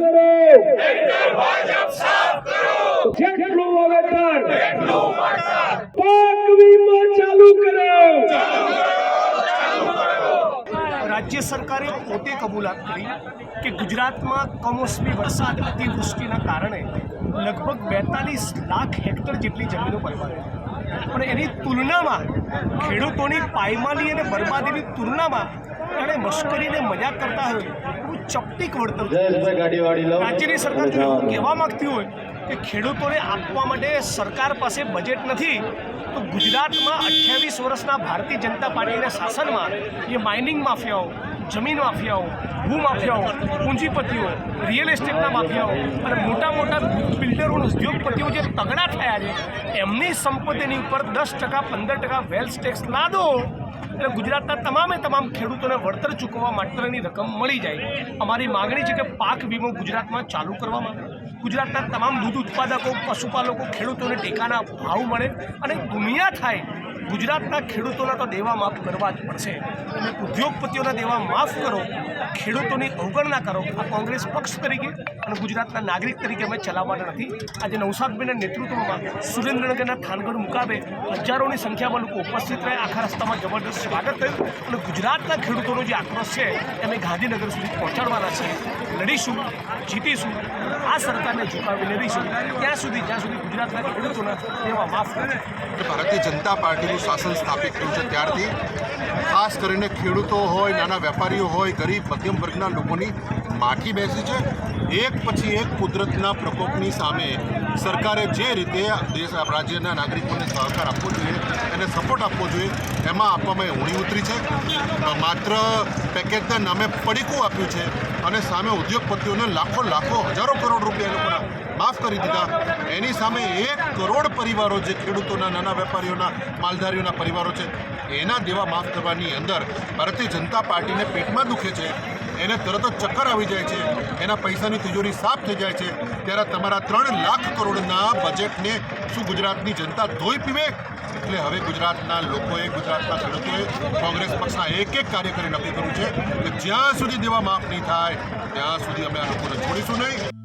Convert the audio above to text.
કરો જેટલું વાવેતર પાક ચાલુ કરો રાજ્ય સરકારે પોતે કબૂલાત કરી કે ગુજરાતમાં કમોસમી વરસાદ અતિવૃષ્ટિના કારણે લગભગ બેતાલીસ લાખ હેક્ટર જેટલી જમીનો બરબાદ. પણ એની તુલનામાં ખેડૂતોની પાયમાલી અને બરબાદીની તુલનામાં એણે મશ્કરીને મજાક કરતા હોય ચપટીક વળતર રાજ્યની સરકાર જો એવું કહેવા માંગતી હોય કે ખેડૂતોને આપવા માટે સરકાર પાસે બજેટ નથી તો ગુજરાતમાં અઠ્યાવીસ વર્ષના ભારતીય જનતા પાર્ટીના શાસનમાં એ માઇનિંગ માફિયાઓ જમીન માફિયાઓ ભૂ માફિયાઓ પૂંજીપતિઓ રિયલ એસ્ટેટના માફિયાઓ અને મોટા મોટા બિલ્ડરો ઉદ્યોગપતિઓ જે તગડા થયા છે એમની સંપત્તિની ઉપર દસ ટકા પંદર ટકા વેલ્સ ટેક્સ લાદો. એટલે ગુજરાતના તમામે તમામ ખેડૂતોને વળતર ચૂકવવા માટેની રકમ મળી જાય. અમારી માગણી છે કે પાક વીમો ગુજરાતમાં ચાલુ કરવામાં ગુજરાતના તમામ દૂધ ઉત્પાદકો, પશુપાલકો, ખેડૂતોને ટેકાના ભાવ મળે અને દુનિયા થાય ગુજરાતના ખેડૂતોના તો દેવા માફ કરવા જ પડશે. તમે ઉદ્યોગપતિઓના દેવા માફ કરો, ખેડૂતોની અવગણના કરો. આ કોંગ્રેસ પક્ષ તરીકે અને ગુજરાતના નાગરિક તરીકે અમે ચલાવવાના નથી. આજે નવસાદભાઈના નેતૃત્વમાં સુરેન્દ્રનગરના થાનગઢ મુકાબે હજારોની સંખ્યામાં લોકો ઉપસ્થિત રહ્યા. આખા રસ્તામાં જબરદસ્ત સ્વાગત થયું. અને ગુજરાતના ખેડૂતોનો જે આક્રોશ છે અમે ગાંધીનગર સુધી પહોંચાડવાના છીએ લડીશું, જીતીશું, આ સરકારને ઝુકાવીને રહીશું. ત્યાં સુધી, જ્યાં સુધી ગુજરાતના ખેડૂતોના દેવા માફ કરે ભારતીય જનતા પાર્ટીનું શાસન સ્થાપિત થયું છે ત્યારથી. ખાસ કરીને ખેડૂતો હોય, નાના વેપારીઓ હોય, ગરીબ, મધ્યમ વર્ગના લોકોની માઠી બેસી છે. એક પછી એક કુદરતના પ્રકોપની સામે સરકારે જે રીતે દેશ, રાજ્યના નાગરિકોને સહકાર આપવો જોઈએ, એને સપોર્ટ આપવો જોઈએ, એમાં આપવામાં ઊણી ઉતરી છે. માત્ર પેકેજના નામે પડીકું આપ્યું છે અને સામે ઉદ્યોગપતિઓને લાખો લાખો, હજારો કરોડ રૂપિયા કરી દીધા એની સામે એક કરોડ પરિવારો જે ખેડૂતોના, નાના વેપારીઓના, માલધારીઓના પરિવારો છે, એના દેવા માફ કરવાની અંદર ભારતીય જનતા પાર્ટીને પેટમાં દુખે છે. એને તરત જ ચક્કર આવી જાય છે. એના પૈસાની તિજોરી સાફ થઈ જાય છે. ત્યારે તમારા ત્રણ લાખ કરોડના બજેટને શું ગુજરાતની જનતા ધોઈ પીવે? એટલે હવે ગુજરાતના લોકોએ, ગુજરાતના ખેડૂતોએ કોંગ્રેસ પક્ષના એક એક કાર્યકરી નક્કી કર્યું છે કે જ્યાં સુધી દેવા માફ નહીં થાય, ત્યાં સુધી અમે આ લોકોને છોડીશું નહીં.